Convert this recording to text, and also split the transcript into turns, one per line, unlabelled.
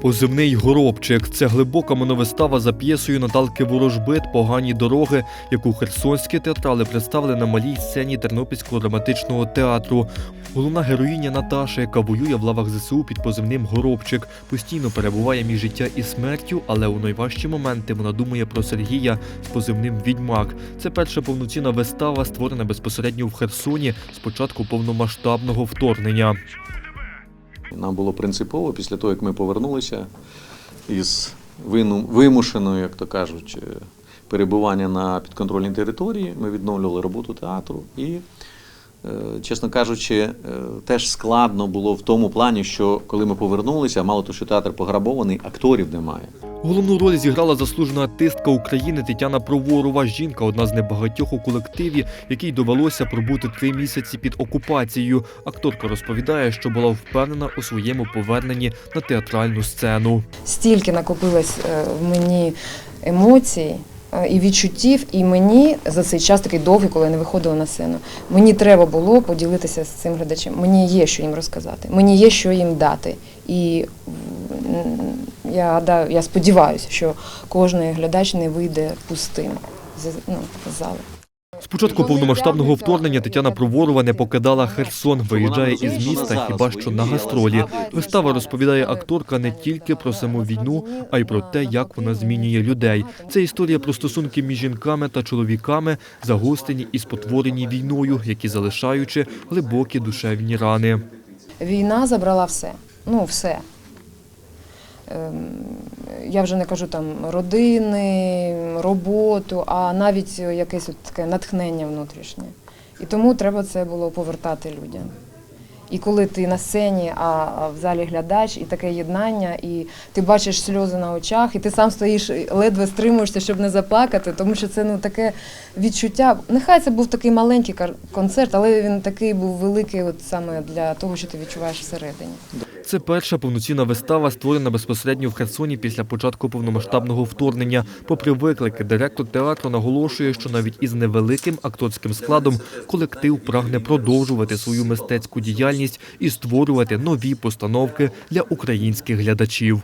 Позивний горобчик це глибока моновистава за п'єсою Наталки Ворожбит Погані дороги, яку херсонські театрали представили на малій сцені Тернопільського драматичного театру. Головна героїня Наташа, яка воює в лавах ЗСУ під позивним горобчик, постійно перебуває між життя і смертю, але у найважчі моменти вона думає про Сергія з позивним Відьмак. Це перша повноцінна вистава, створена безпосередньо в Херсоні з початку повномасштабного вторгнення.
Нам було принципово після того, як ми повернулися із вимушеної, як то кажуть, е, перебування на підконтрольній території. Ми відновлювали роботу театру. І, е, чесно кажучи, е, теж складно було в тому плані, що коли ми повернулися, мало того, що театр пограбований, акторів немає.
Головну роль зіграла заслужена артистка України Тетяна Проворова. Жінка одна з небагатьох у колективі, якій довелося пробути три місяці під окупацією. Акторка розповідає, що була впевнена у своєму поверненні на театральну сцену.
стільки накопилось е, в мені емоцій е, і відчуттів, і мені за цей час такий довгий, коли я не виходила на сцену. Мені треба було поділитися з цим глядачем. Мені є що їм розказати, мені є що їм дати. І я гадаю, я сподіваюся, що кожен глядач не вийде пустим з, ну, з зали.
З початку повномасштабного вторгнення Тетяна Проворова не покидала Херсон, виїжджає із міста хіба що на гастролі. Вистава розповідає акторка не тільки про саму війну, а й про те, як вона змінює людей. Це історія про стосунки між жінками та чоловіками, загострені і спотворені війною, які залишаючи глибокі душевні рани.
Війна забрала все. Ну, все. Ем, Я вже не кажу там родини, роботу, а навіть якесь от таке натхнення внутрішнє. І тому треба це було повертати людям. І коли ти на сцені, а в залі глядач, і таке єднання, і ти бачиш сльози на очах, і ти сам стоїш, ледве стримуєшся, щоб не заплакати, тому що це ну таке відчуття. Нехай це був такий маленький концерт, але він такий був великий, от саме для того, що ти відчуваєш всередині.
Це перша повноцінна вистава, створена безпосередньо в Херсоні після початку повномасштабного вторгнення. Попри виклики, директор театру наголошує, що навіть із невеликим акторським складом колектив прагне продовжувати свою мистецьку діяльність і створювати нові постановки для українських глядачів.